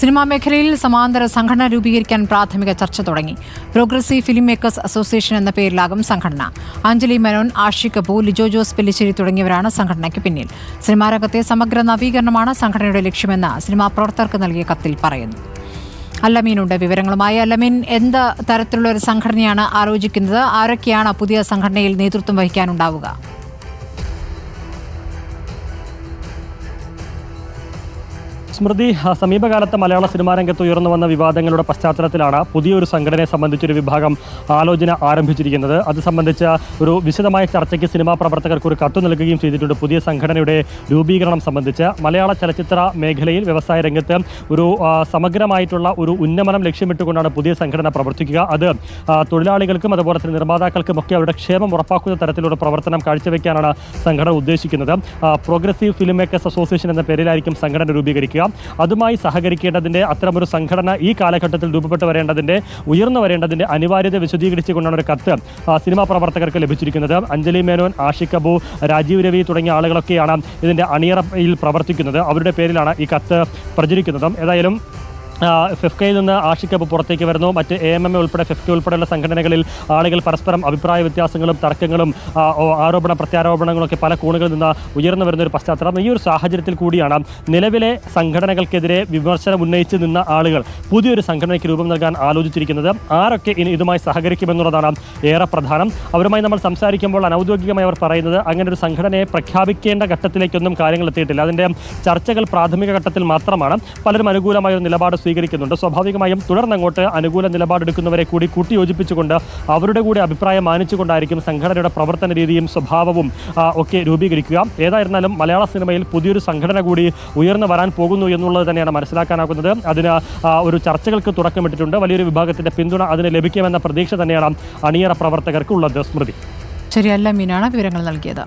Cinema മേഖലയിൽ സമാന്തര സംഘടന രൂപീകരിക്കാൻ പ്രാഥമിക ചർച്ച തുടങ്ങി. പ്രോഗ്രസീവ് ഫിലിം മേക്കേഴ്സ് അസോസിയേഷൻ എന്ന പേരിലാകും സംഘടന. അഞ്ജലി മേനോൻ ആഷി കപൂർ ലിജോ ജോസ് പെല്ലിശ്ശേരി തുടങ്ങിയവരാണ് സംഘടനയ്ക്ക് പിന്നിൽ. സിനിമാ രംഗത്തെ സമഗ്ര നവീകരണമാണ് സംഘടനയുടെ ലക്ഷ്യമെന്ന് സിനിമാ പ്രവർത്തകർക്ക് നൽകിയ കത്തിൽ പറയുന്നു. അല്ലമീനുണ്ട് വിവരങ്ങളുമായി. അല്ലമീൻ എന്ത് തരത്തിലുള്ള ഒരു സംഘടനയാണ് ആലോചിക്കുന്നത്? ആരൊക്കെയാണ് പുതിയ സംഘടനയിൽ നേതൃത്വം വഹിക്കാനുണ്ടാവുക? സ്മൃതി സമീപകാലത്ത് മലയാള സിനിമാ രംഗത്ത് ഉയർന്നു വന്ന വിവാദങ്ങളുടെ പശ്ചാത്തലത്തിലാണ് പുതിയൊരു സംഘടനയെ സംബന്ധിച്ചൊരു വിഭാഗം ആലോചന ആരംഭിച്ചിരിക്കുന്നത്. അത് സംബന്ധിച്ച ഒരു വിശദമായ ചർച്ചയ്ക്ക് സിനിമാ പ്രവർത്തകർക്ക് ഒരു കത്ത് നൽകുകയും ചെയ്തിട്ടുണ്ട് പുതിയ സംഘടനയുടെ രൂപീകരണം സംബന്ധിച്ച്. മലയാള ചലച്ചിത്ര മേഖലയിൽ വ്യവസായ രംഗത്ത് ഒരു സമഗ്രമായിട്ടുള്ള ഒരു ഉന്നമനം ലക്ഷ്യമിട്ടുകൊണ്ടാണ് പുതിയ സംഘടന പ്രവർത്തിക്കുക. അത് തൊഴിലാളികൾക്കും അതുപോലെ തന്നെ നിർമ്മാതാക്കൾക്കും ഒക്കെ അവരുടെ ക്ഷേമം ഉറപ്പാക്കുന്ന തരത്തിലുള്ള പ്രവർത്തനം കാഴ്ചവെക്കാനാണ് സംഘടന ഉദ്ദേശിക്കുന്നത്. പ്രോഗ്രസീവ് ഫിലിം മേക്കേഴ്സ് അസോസിയേഷൻ എന്ന പേരിലായിരിക്കും സംഘടന രൂപീകരിക്കുക. അതുമായി സഹകരിക്കേണ്ടതിന്റെ അത്തരമൊരു സംഘടന ഈ കാലഘട്ടത്തിൽ രൂപപ്പെട്ടു വരേണ്ടതിന്റെ ഉയർന്നു വരേണ്ടതിന്റെ അനിവാര്യത വിശദീകരിച്ചുകൊണ്ടാണ് ഒരു കത്ത് സിനിമാ പ്രവർത്തകർക്ക് ലഭിച്ചിരിക്കുന്നത്. അഞ്ജലി മേനോൻ ആഷിഖ് അബു രാജീവ് രവി തുടങ്ങിയ ആളുകളൊക്കെയാണ് ഇതിന്റെ അണിയറയിൽ പ്രവർത്തിക്കുന്നത്. അവരുടെ പേരിലാണ് ഈ കത്ത് പ്രചരിക്കുന്നത്. ഏതായാലും ഫിഫ്കയിൽ നിന്ന് ആഷിക്കപ്പ് പുറത്തേക്ക് വരുന്നു. മറ്റ് എ എം എം എ ഉൾപ്പെടെ ഫിഫ്ക ഉൾപ്പെടെയുള്ള സംഘടനകളിൽ ആളുകൾ പരസ്പരം അഭിപ്രായ വ്യത്യാസങ്ങളും തർക്കങ്ങളും ആരോപണ പ്രത്യാരോപണങ്ങളൊക്കെ പല കോണുകളിൽ നിന്ന് ഉയർന്നു വരുന്ന ഒരു പശ്ചാത്തലം. ഈ ഒരു സാഹചര്യത്തിൽ കൂടിയാണ് നിലവിലെ സംഘടനകൾക്കെതിരെ വിമർശനം ഉന്നയിച്ച് നിന്ന ആളുകൾ പുതിയൊരു സംഘടനയ്ക്ക് രൂപം നൽകാൻ ആലോചിച്ചിരിക്കുന്നത്. ആരൊക്കെ ഇനി ഇതുമായി സഹകരിക്കുമെന്നുള്ളതാണ് ഏറെ പ്രധാനം. അവരുമായി നമ്മൾ സംസാരിക്കുമ്പോൾ അനൗദ്യോഗികമായി അവർ പറയുന്നത് അങ്ങനെ ഒരു സംഘടനയെ പ്രഖ്യാപിക്കേണ്ട ഘട്ടത്തിലേക്കൊന്നും കാര്യങ്ങൾ എത്തിയിട്ടില്ല. അതിന്റെ ചർച്ചകൾ പ്രാഥമിക ഘട്ടത്തിൽ മാത്രമാണ്. പലരും അനുകൂലമായ ഒരു നിലപാട് സ്വീകരിക്കുന്നുണ്ട്. സ്വാഭാവികമായും തുടർന്നങ്ങോട്ട് അനുകൂല നിലപാടെടുക്കുന്നവരെ കൂടി കൂട്ടിയോജിപ്പിച്ചുകൊണ്ട് അവരുടെ കൂടി അഭിപ്രായം മാനിച്ചുകൊണ്ടായിരിക്കും സംഘടനയുടെ പ്രവർത്തന രീതിയും സ്വഭാവവും ഒക്കെ രൂപീകരിക്കുക. ഏതായിരുന്നാലും മലയാള സിനിമയിൽ പുതിയൊരു സംഘടന കൂടി ഉയർന്നു വരാൻ പോകുന്നു എന്നുള്ളത് തന്നെയാണ് മനസ്സിലാക്കാനാകുന്നത്. അതിന് ഒരു ചർച്ചകൾക്ക് തുടക്കമിട്ടിട്ടുണ്ട്. വലിയൊരു വിഭാഗത്തിന്റെ പിന്തുണ അതിന് ലഭിക്കുമെന്ന പ്രതീക്ഷ തന്നെയാണ് അണിയറ പ്രവർത്തകർക്ക് ഉള്ളത് സ്മൃതി. ശരിയല്ല മീനാണ് വിവരങ്ങൾ നൽകിയത്.